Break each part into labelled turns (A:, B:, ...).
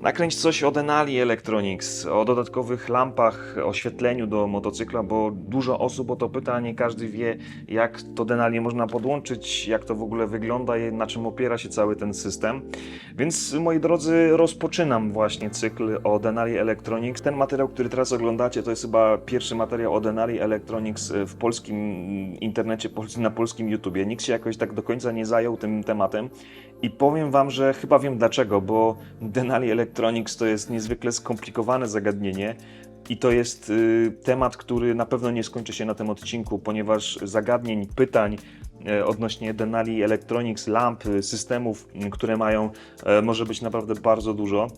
A: Nakręć coś o Denali Electronics, o dodatkowych lampach, oświetleniu do motocykla, bo dużo osób o to pyta, nie każdy wie, jak to Denali można podłączyć, jak to w ogóle wygląda i na czym opiera się cały ten system. Więc moi drodzy, rozpoczynam właśnie cykl o Denali Electronics. Ten materiał, który teraz oglądacie, to jest chyba pierwszy materiał o Denali Electronics w polskim internecie, na polskim YouTubie. Nikt się jakoś tak do końca nie zajął tym tematem. I powiem Wam, że chyba wiem dlaczego, bo Denali Electronics to jest niezwykle skomplikowane zagadnienie i to jest y, temat, który na pewno nie skończy się na tym odcinku, ponieważ zagadnień, pytań e, odnośnie Denali Electronics, lamp, y, systemów, y, które mają, e, może być naprawdę bardzo dużo.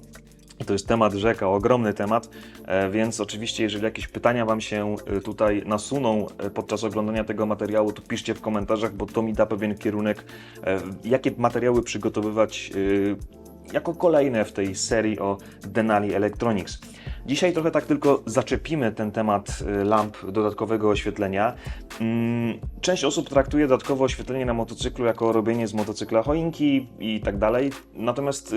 A: To jest temat rzeka, ogromny temat, e, więc oczywiście, jeżeli jakieś pytania Wam się e, tutaj nasuną e, podczas oglądania tego materiału, to piszcie w komentarzach, bo to mi da pewien kierunek, jakie materiały przygotowywać jako kolejne w tej serii o Denali Electronics. Dzisiaj trochę tak tylko zaczepimy ten temat lamp dodatkowego oświetlenia. Mm, Część osób traktuje dodatkowe oświetlenie na motocyklu jako robienie z motocykla choinki i tak dalej, natomiast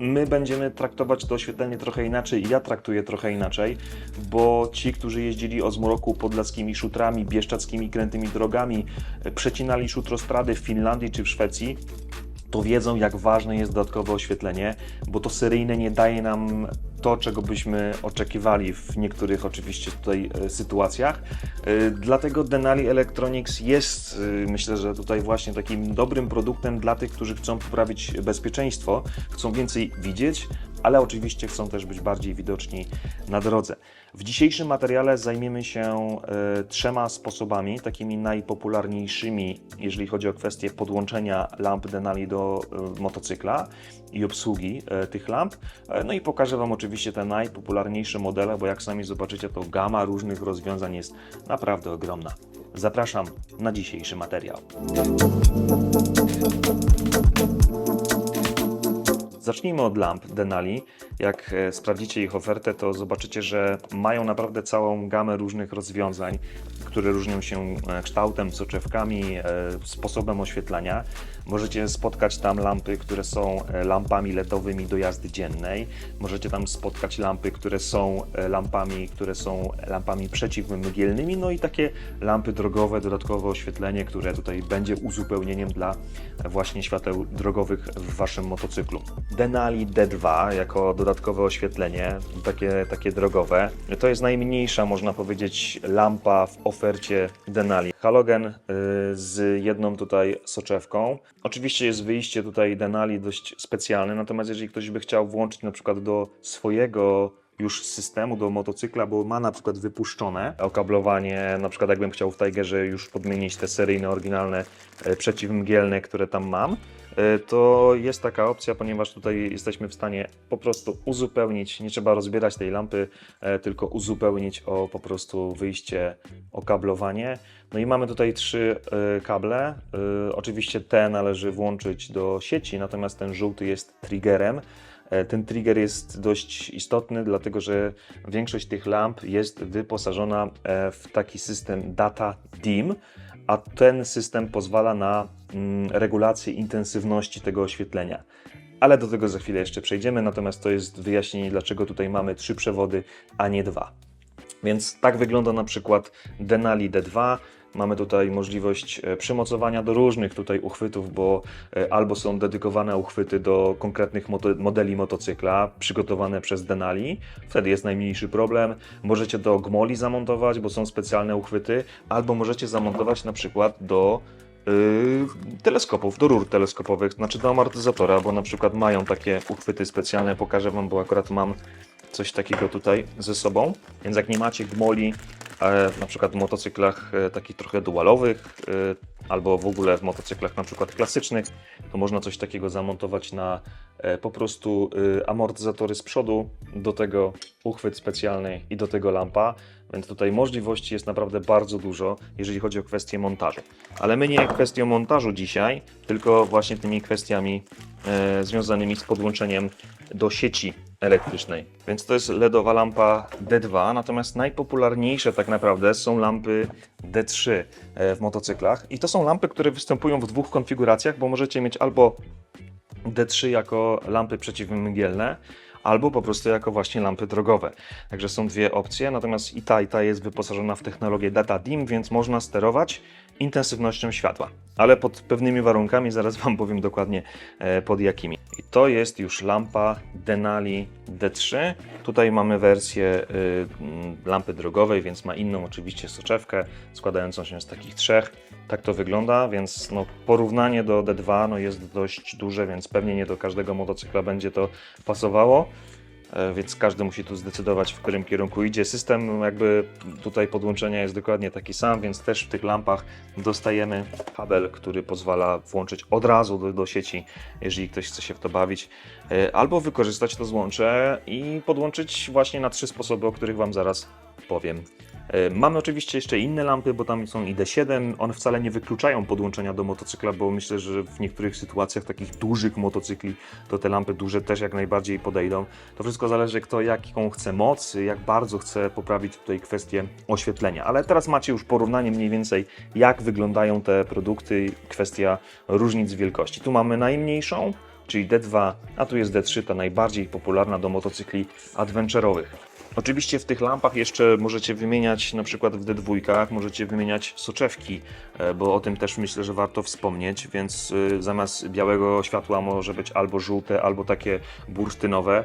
A: my będziemy traktować to oświetlenie trochę inaczej i ja traktuję trochę inaczej, bo ci, którzy jeździli o zmroku podlaskimi szutrami, bieszczadzkimi krętymi drogami, e, przecinali szutrostrady w Finlandii czy w Szwecji, to wiedzą, jak ważne jest dodatkowe oświetlenie, bo to seryjne nie daje nam to, czego byśmy oczekiwali w niektórych oczywiście tutaj e, sytuacjach. E, Dlatego Denali Electronics jest, e, myślę, że tutaj właśnie takim dobrym produktem dla tych, którzy chcą poprawić bezpieczeństwo, chcą więcej widzieć, ale oczywiście chcą też być bardziej widoczni na drodze. W dzisiejszym materiale zajmiemy się e, trzema sposobami, takimi najpopularniejszymi, jeżeli chodzi o kwestię podłączenia lamp Denali do e, motocykla i obsługi e, tych lamp. No i pokażę Wam oczywiście te najpopularniejsze modele, bo jak sami zobaczycie, to gama różnych rozwiązań jest naprawdę ogromna. Zapraszam na dzisiejszy materiał. Zacznijmy od lamp Denali. Jak e, sprawdzicie ich ofertę, to zobaczycie, że mają naprawdę całą gamę różnych rozwiązań, które różnią się e, kształtem, soczewkami, e, sposobem oświetlania. Możecie spotkać tam lampy, które są lampami LEDowymi do jazdy dziennej. Możecie tam spotkać lampy, które są lampami, które są lampami przeciwmygielnymi, no i takie lampy drogowe, dodatkowe oświetlenie, które tutaj będzie uzupełnieniem dla właśnie świateł drogowych w waszym motocyklu. Denali D2 jako dodatkowe oświetlenie, takie, takie drogowe. To jest najmniejsza, można powiedzieć, lampa w ofercie Denali. Halogen y, z jedną tutaj soczewką. Oczywiście jest wyjście tutaj Denali dość specjalne, natomiast jeżeli ktoś by chciał włączyć na przykład do swojego już systemu do motocykla, bo ma na przykład wypuszczone okablowanie, na przykład jakbym chciał w Tigerze już podmienić te seryjne, oryginalne e, przeciwmgielne, które tam mam, e, to jest taka opcja, ponieważ tutaj jesteśmy w stanie po prostu uzupełnić, nie trzeba rozbierać tej lampy, e, tylko uzupełnić o po prostu wyjście, okablowanie. No i mamy tutaj trzy kable. Oczywiście te należy włączyć do sieci, natomiast ten żółty jest triggerem. E, Ten trigger jest dość istotny, dlatego że większość tych lamp jest wyposażona e, w taki system Data Dim, a ten system pozwala na mm, regulację intensywności tego oświetlenia. Ale do tego za chwilę jeszcze przejdziemy, natomiast to jest wyjaśnienie, dlaczego tutaj mamy trzy przewody, a nie dwa. Więc tak wygląda na przykład Denali D2. Mamy tutaj możliwość e, przymocowania do różnych tutaj uchwytów, bo e, albo są dedykowane uchwyty do konkretnych modeli motocykla przygotowane przez Denali, wtedy jest najmniejszy problem. Możecie do gmoli zamontować, bo są specjalne uchwyty, albo możecie zamontować na przykład do yy, teleskopów, do rur teleskopowych, znaczy do amortyzatora, bo na przykład mają takie uchwyty specjalne, pokażę Wam, bo akurat mam coś takiego tutaj ze sobą, więc jak nie macie gmoli, e, na przykład w motocyklach e, takich trochę dualowych, e, albo w ogóle w motocyklach na przykład klasycznych, to można coś takiego zamontować na e, po prostu e, amortyzatory z przodu, do tego uchwyt specjalny i do tego lampa, więc tutaj możliwości jest naprawdę bardzo dużo, jeżeli chodzi o kwestię montażu. Ale my nie kwestią montażu dzisiaj, tylko właśnie tymi kwestiami e, związanymi z podłączeniem do sieci elektrycznej. Więc to jest LEDowa lampa D2, natomiast najpopularniejsze tak naprawdę są lampy D3 e, w motocyklach. I to są lampy, które występują w dwóch konfiguracjach, bo możecie mieć albo D3 jako lampy przeciwmygielne, albo po prostu jako właśnie lampy drogowe. Także są dwie opcje, natomiast i ta i ta jest wyposażona w technologię Data Dim, więc można sterować intensywnością światła, ale pod pewnymi warunkami, zaraz Wam powiem dokładnie e, pod jakimi. I to jest już lampa Denali D3. Tutaj mamy wersję y, lampy drogowej, więc ma inną oczywiście soczewkę, składającą się z takich trzech. Tak to wygląda, więc no, porównanie do D2 no, jest dość duże, więc pewnie nie do każdego motocykla będzie to pasowało. E, Więc każdy musi tu zdecydować, w którym kierunku idzie. System jakby tutaj podłączenia jest dokładnie taki sam, więc też w tych lampach dostajemy kabel, który pozwala włączyć od razu do, do sieci, jeżeli ktoś chce się w to bawić, E, albo wykorzystać to złącze i podłączyć właśnie na trzy sposoby, o których Wam zaraz powiem. E, Mamy oczywiście jeszcze inne lampy, bo tam są i D7. One wcale nie wykluczają podłączenia do motocykla, bo myślę, że w niektórych sytuacjach takich dużych motocykli to te lampy duże też jak najbardziej podejdą. To wszystko zależy kto jaką chce moc, jak bardzo chce poprawić tutaj kwestię oświetlenia. Ale teraz macie już porównanie mniej więcej jak wyglądają te produkty, kwestia różnic wielkości. Tu mamy najmniejszą, czyli D2, a tu jest D3, ta najbardziej popularna do motocykli adventurowych. Oczywiście w tych lampach jeszcze możecie wymieniać, na przykład w D2, możecie wymieniać soczewki, e, bo o tym też myślę, że warto wspomnieć, więc y, zamiast białego światła może być albo żółte, albo takie bursztynowe.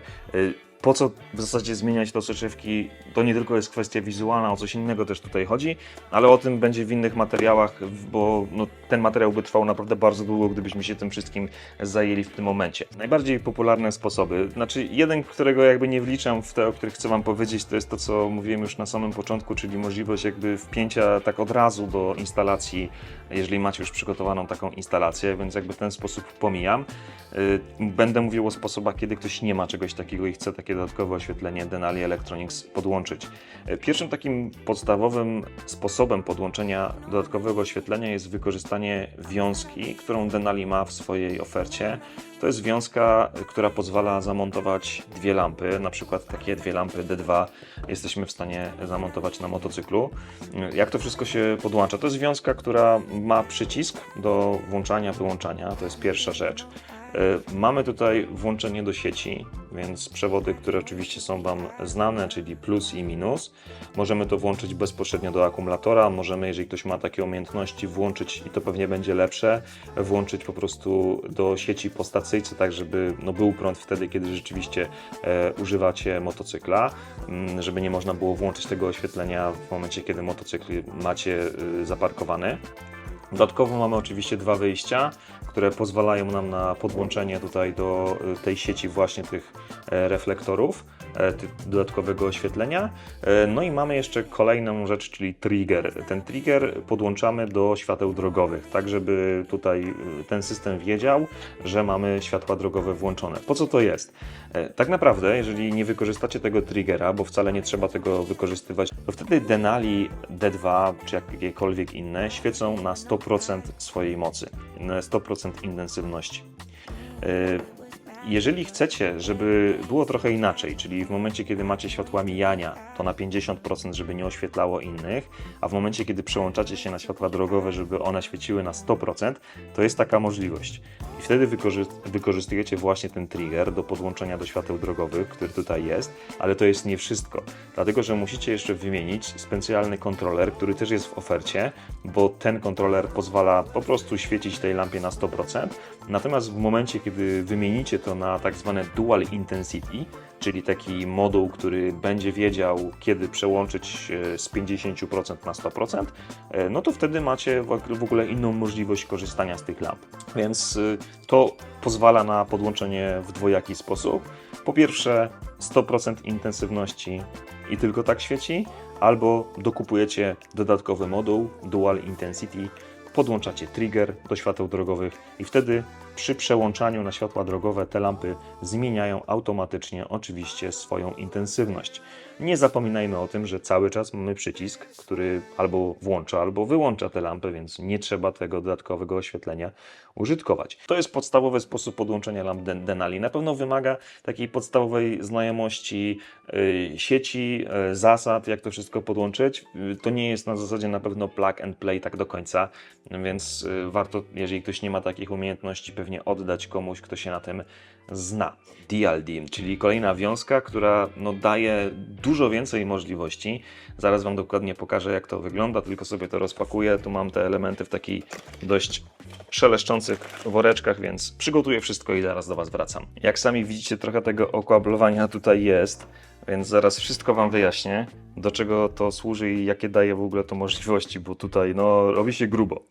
A: Po co w zasadzie zmieniać te soczewki? To nie tylko jest kwestia wizualna, o coś innego też tutaj chodzi, ale o tym będzie w innych materiałach, bo no, ten materiał by trwał naprawdę bardzo długo, gdybyśmy się tym wszystkim zajęli w tym momencie. Najbardziej popularne sposoby, znaczy jeden, którego jakby nie wliczam w te, o których chcę Wam powiedzieć, to jest to, co mówiłem już na samym początku, czyli możliwość jakby wpięcia tak od razu do instalacji, jeżeli macie już przygotowaną taką instalację, więc jakby w ten sposób pomijam. Y, Będę mówił o sposobach, kiedy ktoś nie ma czegoś takiego i chce takie dodatkowe oświetlenie Denali Electronics podłączyć. Y, Pierwszym takim podstawowym sposobem podłączenia dodatkowego oświetlenia jest wykorzystanie wiązki, którą Denali ma w swojej ofercie. To jest wiązka, y, która pozwala zamontować dwie lampy, na przykład takie dwie lampy D2 jesteśmy w stanie zamontować na motocyklu. Y, Jak to wszystko się podłącza? To jest wiązka, która ma przycisk do włączania, wyłączania, to jest pierwsza rzecz. Y, Mamy tutaj włączenie do sieci, więc przewody, które oczywiście są Wam znane, czyli plus i minus. Możemy to włączyć bezpośrednio do akumulatora. Możemy, jeżeli ktoś ma takie umiejętności, włączyć i to pewnie będzie lepsze, włączyć po prostu do sieci po stacyjce, tak żeby no, był prąd wtedy, kiedy rzeczywiście e, używacie motocykla, mm, żeby nie można było włączyć tego oświetlenia w momencie, kiedy motocykl macie y, zaparkowany. Dodatkowo mamy oczywiście dwa wyjścia, które pozwalają nam na podłączenie tutaj do y, tej sieci właśnie tych e, reflektorów, dodatkowego oświetlenia. E, No i mamy jeszcze kolejną rzecz, czyli trigger. Ten trigger podłączamy do świateł drogowych, tak żeby tutaj y, ten system wiedział, że mamy światła drogowe włączone. Po co to jest? E, Tak naprawdę, jeżeli nie wykorzystacie tego triggera, bo wcale nie trzeba tego wykorzystywać, to wtedy Denali D2 czy jakiekolwiek inne świecą na 100% swojej mocy, na 100% intensywności. Jeżeli chcecie, żeby było trochę inaczej, czyli w momencie, kiedy macie światła mijania, to na 50%, żeby nie oświetlało innych, a w momencie, kiedy przełączacie się na światła drogowe, żeby one świeciły na 100%, to jest taka możliwość. I wtedy wykorzy- wykorzystujecie właśnie ten trigger do podłączenia do świateł drogowych, który tutaj jest, ale to jest nie wszystko, dlatego że musicie jeszcze wymienić specjalny kontroler, który też jest w ofercie, bo ten kontroler pozwala po prostu świecić tej lampie na 100%, natomiast w momencie, kiedy wymienicie to na tak zwane dual intensity, czyli taki moduł, który będzie wiedział, kiedy przełączyć e, z 50% na 100%, e, no to wtedy macie w ogóle inną możliwość korzystania z tych lamp. Więc y, to pozwala na podłączenie w dwojaki sposób. Po pierwsze, 100% intensywności i tylko tak świeci, albo dokupujecie dodatkowy moduł Dual Intensity, podłączacie trigger do świateł drogowych i wtedy przy przełączaniu na światła drogowe te lampy zmieniają automatycznie oczywiście swoją intensywność. Nie zapominajmy o tym, że cały czas mamy przycisk, który albo włącza, albo wyłącza te lampy, więc nie trzeba tego dodatkowego oświetlenia użytkować. To jest podstawowy sposób podłączenia lamp Den- Denali. Na pewno wymaga takiej podstawowej znajomości y, sieci, y, zasad, jak to wszystko podłączyć. Y, to nie jest na zasadzie na pewno plug and play tak do końca, więc warto, jeżeli ktoś nie ma takich umiejętności, pewnie oddać komuś, kto się na tym zna. Dialdim, czyli kolejna wiązka, która no, daje dużo więcej możliwości. Zaraz Wam dokładnie pokażę, jak to wygląda, tylko sobie to rozpakuję. Tu mam te elementy w takich dość szeleszczących woreczkach, więc przygotuję wszystko i zaraz do Was wracam. Jak sami widzicie, trochę tego okłablowania tutaj jest, więc zaraz wszystko Wam wyjaśnię, do czego to służy i jakie daje w ogóle to możliwości, bo tutaj no, robi się grubo.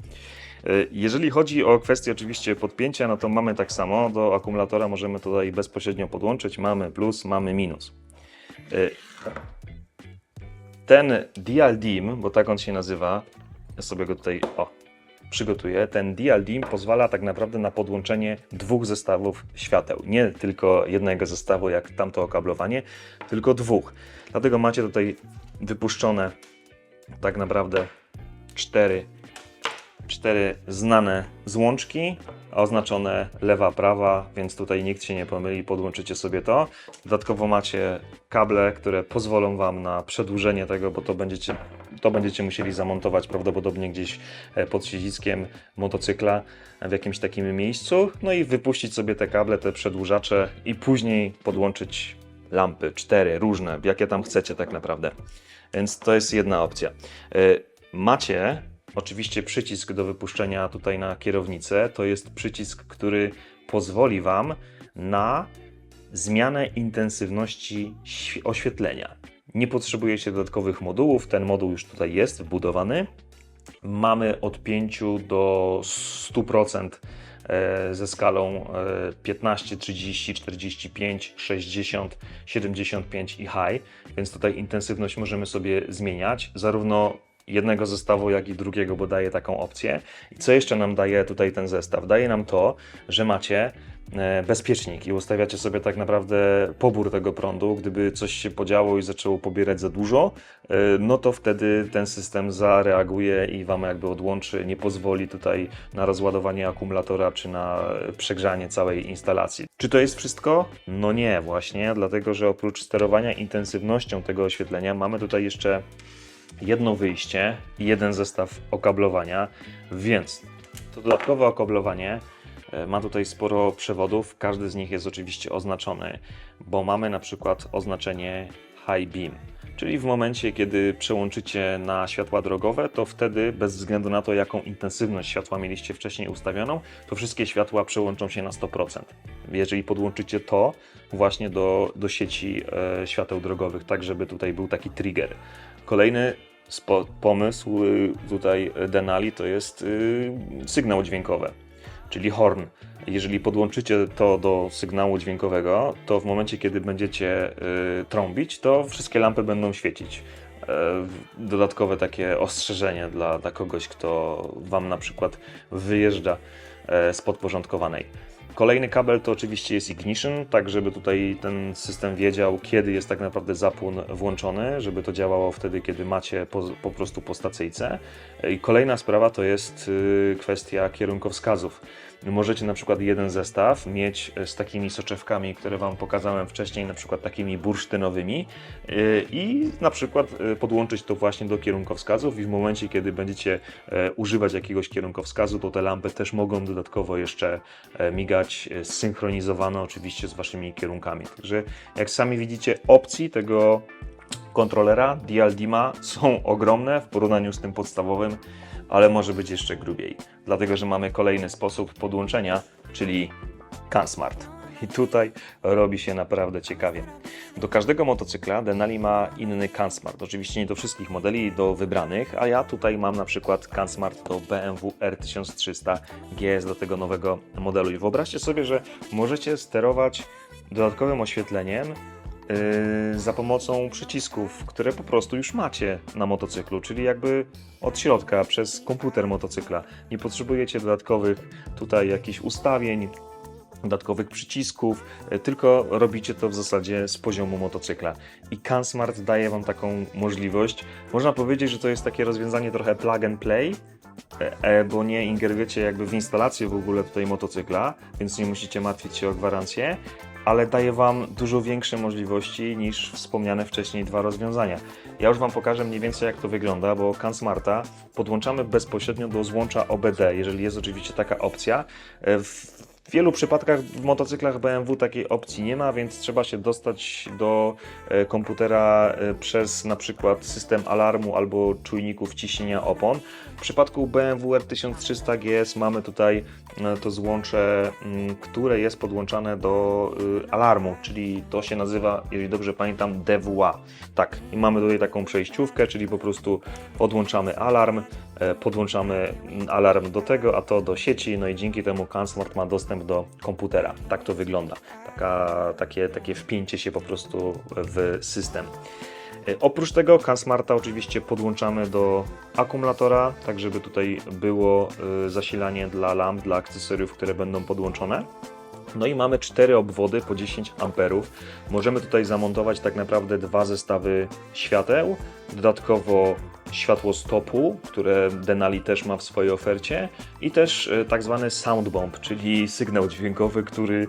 A: Y, Jeżeli chodzi o kwestię oczywiście podpięcia, no to mamy tak samo. Do akumulatora możemy tutaj bezpośrednio podłączyć. Mamy plus, mamy minus. Y, Ten Dial Dim, bo tak on się nazywa, ja sobie go tutaj o, przygotuję. Ten Dial Dim pozwala tak naprawdę na podłączenie dwóch zestawów świateł. Nie tylko jednego zestawu, jak tamto okablowanie, tylko dwóch. Dlatego macie tutaj wypuszczone tak naprawdę cztery cztery znane złączki, oznaczone lewa, prawa, więc tutaj nikt się nie pomyli, podłączycie sobie to. Dodatkowo macie kable, które pozwolą Wam na przedłużenie tego, bo to będziecie, to będziecie musieli zamontować prawdopodobnie gdzieś e, pod siedziskiem motocykla w jakimś takim miejscu, no i wypuścić sobie te kable, te przedłużacze i później podłączyć lampy, cztery różne, jakie tam chcecie tak naprawdę. Więc to jest jedna opcja. E, Macie oczywiście przycisk do wypuszczenia tutaj na kierownicę. To jest przycisk, który pozwoli Wam na zmianę intensywności świ- oświetlenia. Nie potrzebujecie dodatkowych modułów, ten moduł już tutaj jest wbudowany. Mamy od 5 do 100% e, ze skalą e, 15, 30, 45, 60, 75 i high, więc tutaj intensywność możemy sobie zmieniać, zarówno jednego zestawu, jak i drugiego, bo daje taką opcję. I co jeszcze nam daje tutaj ten zestaw? Daje nam to, że macie e, bezpiecznik i ustawiacie sobie tak naprawdę pobór tego prądu. Gdyby coś się podziało i zaczęło pobierać za dużo, e, no to wtedy ten system zareaguje i Wam jakby odłączy, nie pozwoli tutaj na rozładowanie akumulatora czy na przegrzanie całej instalacji. Czy to jest wszystko? No nie, właśnie, dlatego że oprócz sterowania intensywnością tego oświetlenia mamy tutaj jeszcze jedno wyjście i jeden zestaw okablowania, więc to dodatkowe okablowanie e, ma tutaj sporo przewodów, każdy z nich jest oczywiście oznaczony, bo mamy na przykład oznaczenie high beam, czyli w momencie, kiedy przełączycie na światła drogowe, to wtedy bez względu na to, jaką intensywność światła mieliście wcześniej ustawioną, to wszystkie światła przełączą się na 100%. Jeżeli podłączycie to właśnie do, do sieci e, świateł drogowych, tak żeby tutaj był taki trigger. Kolejny pomysł y, tutaj Denali to jest y, sygnał dźwiękowy, czyli horn. Jeżeli podłączycie to do sygnału dźwiękowego, to w momencie, kiedy będziecie y, trąbić, to wszystkie lampy będą świecić. Dodatkowe takie ostrzeżenie dla, dla kogoś, kto Wam na przykład wyjeżdża z podporządkowanej. Kolejny kabel to oczywiście jest ignition, tak żeby tutaj ten system wiedział, kiedy jest tak naprawdę zapłon włączony, żeby to działało wtedy, kiedy macie po, po prostu po stacyjce. I kolejna sprawa to jest y, kwestia kierunkowskazów. Możecie na przykład jeden zestaw mieć z takimi soczewkami, które Wam pokazałem wcześniej, na przykład takimi bursztynowymi y, i na przykład y, podłączyć to właśnie do kierunkowskazów i w momencie, kiedy będziecie e, używać jakiegoś kierunkowskazu, to te lampy też mogą dodatkowo jeszcze e, migać, e, zsynchronizowane oczywiście z Waszymi kierunkami. Także jak sami widzicie, opcji tego kontrolera Dialdima są ogromne w porównaniu z tym podstawowym, ale może być jeszcze grubiej. Dlatego, że mamy kolejny sposób podłączenia, czyli CanSmart. I tutaj robi się naprawdę ciekawie. Do każdego motocykla Denali ma inny CanSmart. Oczywiście nie do wszystkich modeli, do wybranych, a ja tutaj mam na przykład CanSmart do BMW R1300 GS do tego nowego modelu. I wyobraźcie sobie, że możecie sterować dodatkowym oświetleniem za pomocą przycisków, które po prostu już macie na motocyklu, czyli jakby od środka przez komputer motocykla. Nie potrzebujecie dodatkowych tutaj jakichś ustawień, dodatkowych przycisków, e, tylko robicie to w zasadzie z poziomu motocykla. I CanSmart daje Wam taką możliwość. Można powiedzieć, że to jest takie rozwiązanie trochę plug and play, e, e, bo nie ingerujecie jakby w instalację w ogóle tutaj motocykla, więc nie musicie martwić się o gwarancję, ale daje Wam dużo większe możliwości niż wspomniane wcześniej dwa rozwiązania. Ja już Wam pokażę mniej więcej jak to wygląda, bo CanSmarta podłączamy bezpośrednio do złącza OBD, jeżeli jest oczywiście taka opcja. E, W W wielu przypadkach w motocyklach BMW takiej opcji nie ma, więc trzeba się dostać do e, komputera e, przez na przykład system alarmu albo czujników ciśnienia opon. W przypadku BMW R1300 GS mamy tutaj e, to złącze, mm, które jest podłączane do alarmu, czyli to się nazywa, jeżeli dobrze pamiętam, DWA. Tak, i mamy tutaj taką przejściówkę, czyli po prostu odłączamy alarm, podłączamy mm, alarm do tego, a to do sieci, no i dzięki temu CanSmart ma dostęp do komputera. Tak to wygląda. Taka, takie, takie wpięcie się po prostu w system. E, Oprócz tego CanSmarta oczywiście podłączamy do akumulatora, tak żeby tutaj było e, zasilanie dla lamp, dla akcesoriów, które będą podłączone. No i mamy cztery obwody po 10 amperów. Możemy tutaj zamontować tak naprawdę dwa zestawy świateł, dodatkowo światło stopu, które Denali też ma w swojej ofercie i też e, tak zwany sound bomb, czyli sygnał dźwiękowy, który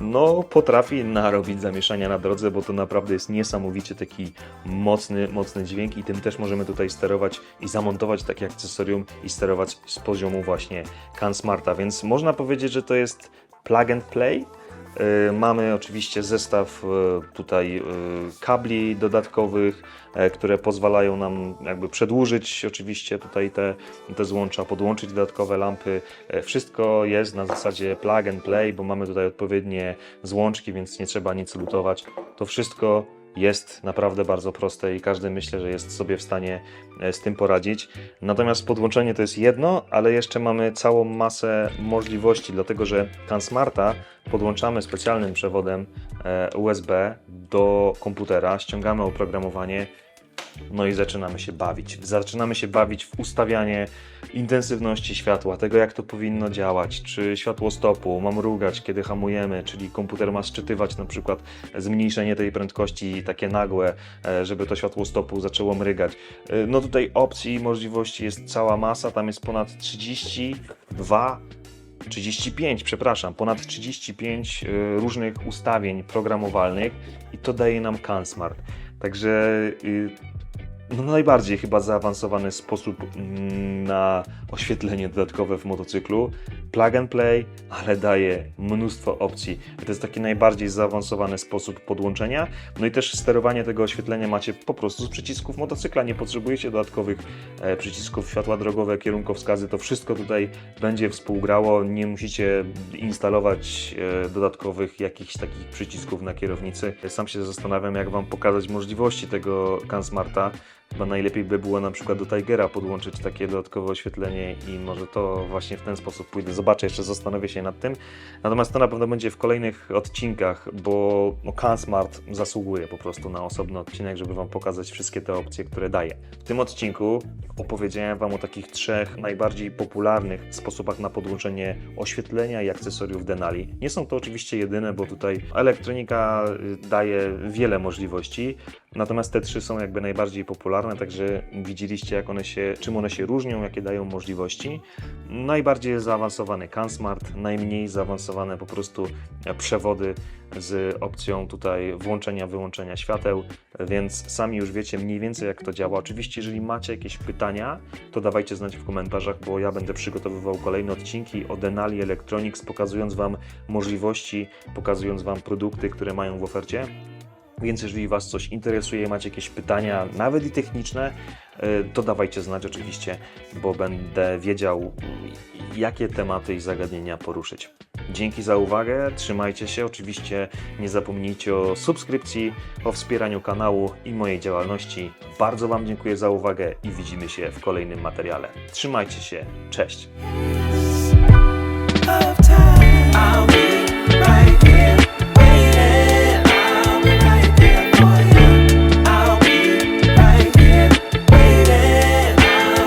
A: no, potrafi narobić zamieszania na drodze, bo to naprawdę jest niesamowicie taki mocny, mocny dźwięk i tym też możemy tutaj sterować i zamontować takie akcesorium i sterować z poziomu właśnie CanSmarta, więc można powiedzieć, że to jest plug and play. Y, Mamy oczywiście zestaw y, tutaj y, kabli dodatkowych, e, które pozwalają nam jakby przedłużyć oczywiście tutaj te, te złącza, podłączyć dodatkowe lampy. E, Wszystko jest na zasadzie plug and play, bo mamy tutaj odpowiednie złączki, więc nie trzeba nic lutować. To wszystko jest naprawdę bardzo proste i każdy myślę, że jest sobie w stanie e, z tym poradzić. Natomiast podłączenie to jest jedno, ale jeszcze mamy całą masę możliwości, dlatego że CanSmarta podłączamy specjalnym przewodem e, USB do komputera, ściągamy oprogramowanie. No i zaczynamy się bawić. Zaczynamy się bawić w ustawianie intensywności światła, tego jak to powinno działać, czy światło stopu ma mrugać, kiedy hamujemy, czyli komputer ma szczytywać na przykład zmniejszenie tej prędkości takie nagłe, e, żeby to światło stopu zaczęło mrygać. E, No tutaj opcji i możliwości jest cała masa, tam jest ponad 32 35, przepraszam, ponad 35 y, różnych ustawień programowalnych i to daje nam CanSmart. Także y, no najbardziej chyba zaawansowany sposób mm, na oświetlenie dodatkowe w motocyklu. Plug and play, ale daje mnóstwo opcji. To jest taki najbardziej zaawansowany sposób podłączenia. No i też sterowanie tego oświetlenia macie po prostu z przycisków motocykla. Nie potrzebujecie dodatkowych e, przycisków światła drogowe, kierunkowskazy. To wszystko tutaj będzie współgrało. Nie musicie instalować e, dodatkowych jakichś takich przycisków na kierownicy. Sam się zastanawiam, jak Wam pokazać możliwości tego CanSmarta. Chyba najlepiej by było na przykład do Tigera podłączyć takie dodatkowe oświetlenie i może to właśnie w ten sposób pójdę. Zobaczę, jeszcze zastanowię się nad tym. Natomiast to na pewno będzie w kolejnych odcinkach, bo no, CanSmart zasługuje po prostu na osobny odcinek, żeby Wam pokazać wszystkie te opcje, które daje. W tym odcinku opowiedziałem Wam o takich trzech najbardziej popularnych sposobach na podłączenie oświetlenia i akcesoriów Denali. Nie są to oczywiście jedyne, bo tutaj elektronika y, daje wiele możliwości, natomiast te trzy są jakby najbardziej popularne, także widzieliście jak one się, czym one się różnią, jakie dają możliwości. Najbardziej zaawansowany CanSmart, najmniej zaawansowane po prostu przewody z opcją tutaj włączenia, wyłączenia świateł, więc sami już wiecie mniej więcej jak to działa. Oczywiście, jeżeli macie jakieś pytania, to dawajcie znać w komentarzach, bo ja będę przygotowywał kolejne odcinki o Denali Electronics, pokazując Wam możliwości, pokazując Wam produkty, które mają w ofercie. Więc jeżeli Was coś interesuje, macie jakieś pytania, nawet i techniczne, e, to dawajcie znać oczywiście, bo będę wiedział, jakie tematy i zagadnienia poruszyć. Dzięki za uwagę, trzymajcie się. Oczywiście nie zapomnijcie o subskrypcji, o wspieraniu kanału i mojej działalności. Bardzo Wam dziękuję za uwagę i widzimy się w kolejnym materiale. Trzymajcie się, cześć! I'll be right here.